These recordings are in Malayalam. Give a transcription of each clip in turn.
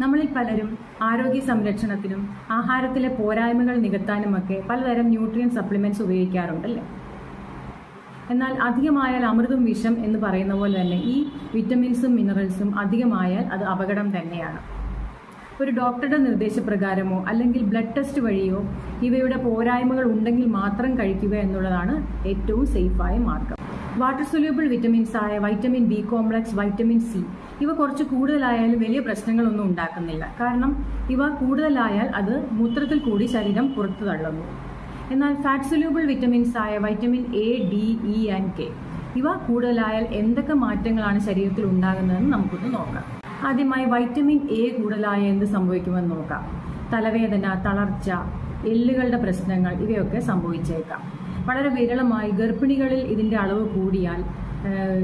നമ്മളിൽ പലരും ആരോഗ്യ സംരക്ഷണത്തിനും ആഹാരത്തിലെ പോരായ്മകൾ നികത്താനുമൊക്കെ പലതരം ന്യൂട്രിയൻ സപ്ലിമെന്റ്സ് ഉപയോഗിക്കാറുണ്ടല്ലേ? എന്നാൽ അധികമായാൽ അമൃതും വിഷം എന്ന് പറയുന്ന പോലെ തന്നെ ഈ വിറ്റമിൻസും മിനറൽസും അധികമായാൽ അത് അപകടം തന്നെയാണ്. ഒരു ഡോക്ടറുടെ നിർദ്ദേശപ്രകാരമോ അല്ലെങ്കിൽ ബ്ലഡ് ടെസ്റ്റ് വഴിയോ ഇവയുടെ പോരായ്മകൾ ഉണ്ടെങ്കിൽ മാത്രം കഴിക്കുക എന്നുള്ളതാണ് ഏറ്റവും സേഫായ മാർഗം. വാട്ടർ സൊല്യൂബിൾ വിറ്റമിൻസ് ആയ vitamin B complex vitamin C. ഇവ കുറച്ച് കൂടുതലായാലും വലിയ പ്രശ്നങ്ങളൊന്നും ഉണ്ടാക്കുന്നില്ല. കാരണം ഇവ കൂടുതലായാൽ അത് മൂത്രത്തിൽ കൂടി ശരീരം പുറത്തു തള്ളുന്നു. എന്നാൽ ഫാറ്റ് സൊല്യൂബിൾ വിറ്റമിൻസ് ആയ vitamin A D E and K. ഇവ കൂടുതലായാൽ എന്തൊക്കെ മാറ്റങ്ങളാണ് ശരീരത്തിൽ ഉണ്ടാകുന്നതെന്ന് നമുക്കൊന്ന് നോക്കാം. ആദ്യമായി വൈറ്റമിൻ എ കൂടുതലായ എന്ത് സംഭവിക്കുമെന്ന് നോക്കാം. തലവേദന തളർച്ച എല്ലുകളുടെ പ്രശ്നങ്ങൾ ഇവയൊക്കെ സംഭവിച്ചേക്കാം. വളരെ വിരളമായി ഗർഭിണികളിൽ ഇതിന്റെ അളവ് കൂടിയാൽ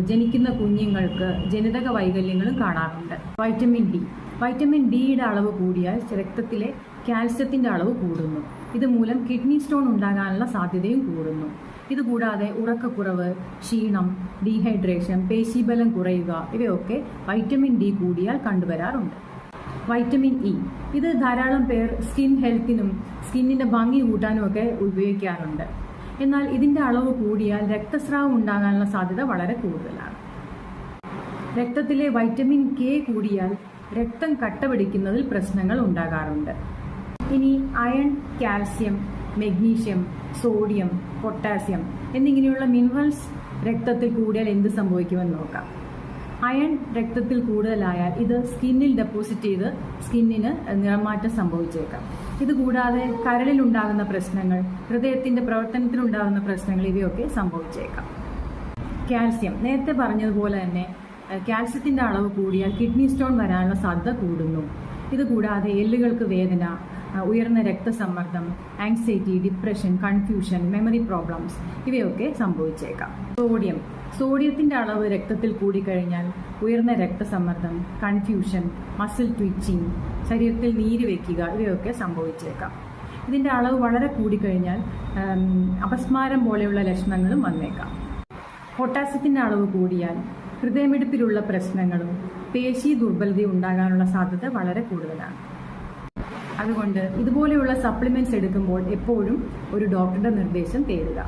ജനിക്കുന്ന കുഞ്ഞുങ്ങൾക്ക് ജനിതക വൈകല്യങ്ങളും കാണാറുണ്ട്. Vitamin D. വൈറ്റമിൻ ഡിയുടെ അളവ് കൂടിയാൽ രക്തത്തിലെ കാൽസ്യത്തിന്റെ അളവ് കൂടുന്നു. ഇതുമൂലം കിഡ്നി സ്റ്റോൺ ഉണ്ടാകാനുള്ള സാധ്യതയും കൂടുന്നു. ഇതുകൂടാതെ ഉറക്കക്കുറവ് ക്ഷീണം ഡീഹൈഡ്രേഷൻ പേശിബലം കുറയുക ഇവയൊക്കെ വൈറ്റമിൻ ഡി കൂടിയാൽ കണ്ടുവരാറുണ്ട്. Vitamin E. ഇത് ധാരാളം പേർ സ്കിൻ ഹെൽത്തിനും സ്കിന്നിന്റെ ഭംഗി കൂട്ടാനും ഒക്കെ ഉപയോഗിക്കാറുണ്ട്. എന്നാൽ ഇതിന്റെ അളവ് കൂടിയാൽ രക്തസ്രാവം ഉണ്ടാകാനുള്ള സാധ്യത വളരെ കൂടുതലാണ്. രക്തത്തിലെ വൈറ്റമിൻ കെ കൂടിയാൽ രക്തം കട്ടപിടിക്കുന്നതിൽ പ്രശ്നങ്ങൾ ഉണ്ടാകാറുണ്ട്. ഇനി iron calcium magnesium sodium potassium എന്നിങ്ങനെയുള്ള മിനറൽസ് രക്തത്തിൽ കൂടിയാൽ എന്ത് സംഭവിക്കുമെന്ന് നോക്കാം. അയൺ രക്തത്തിൽ കൂടുതലായാൽ ഇത് സ്കിന്നിൽ ഡെപ്പോസിറ്റ് ചെയ്ത് സ്കിന്നിന് നിറമാറ്റം സംഭവിച്ചേക്കാം. ഇതുകൂടാതെ കരളിലുണ്ടാകുന്ന പ്രശ്നങ്ങൾ ഹൃദയത്തിന്റെ പ്രവർത്തനത്തിലുണ്ടാകുന്ന പ്രശ്നങ്ങൾ ഇവയൊക്കെ സംഭവിച്ചേക്കാം. കാൽസ്യം. നേരത്തെ പറഞ്ഞതുപോലെ തന്നെ കാൽസ്യത്തിന്റെ അളവ് കൂടിയാൽ കിഡ്നി സ്റ്റോൺ വരാനുള്ള സാധ്യത കൂടുന്നു. ഇതുകൂടാതെ എല്ലുകൾക്ക് വേദന ഉയർന്ന രക്തസമ്മർദ്ദം anxiety depression confusion memory problems ഇവയൊക്കെ സംഭവിച്ചേക്കാം. സോഡിയം സോഡിയത്തിന്റെ അളവ് രക്തത്തിൽ കൂടിക്കഴിഞ്ഞാൽ ഉയർന്ന രക്തസമ്മർദ്ദം കൺഫ്യൂഷൻ മസിൽ ട്വിച്ചിങ് ശരീരത്തിൽ നീര് വയ്ക്കുക ഇവയൊക്കെ സംഭവിച്ചേക്കാം. ഇതിന്റെ അളവ് വളരെ കൂടിക്കഴിഞ്ഞാൽ അപസ്മാരം പോലെയുള്ള ലക്ഷണങ്ങളും വന്നേക്കാം. പൊട്ടാസ്യത്തിന്റെ അളവ് കൂടിയാൽ ഹൃദയമിടിപ്പിലുള്ള പ്രശ്നങ്ങളും പേശി ദുർബലതയും ഉണ്ടാകാനുള്ള സാധ്യത വളരെ കൂടുതലാണ്. അതുകൊണ്ട് ഇതുപോലെയുള്ള സപ്ലിമെന്റ്സ് എടുക്കുമ്പോൾ എപ്പോഴും ഒരു ഡോക്ടറുടെ നിർദ്ദേശം തേടുക.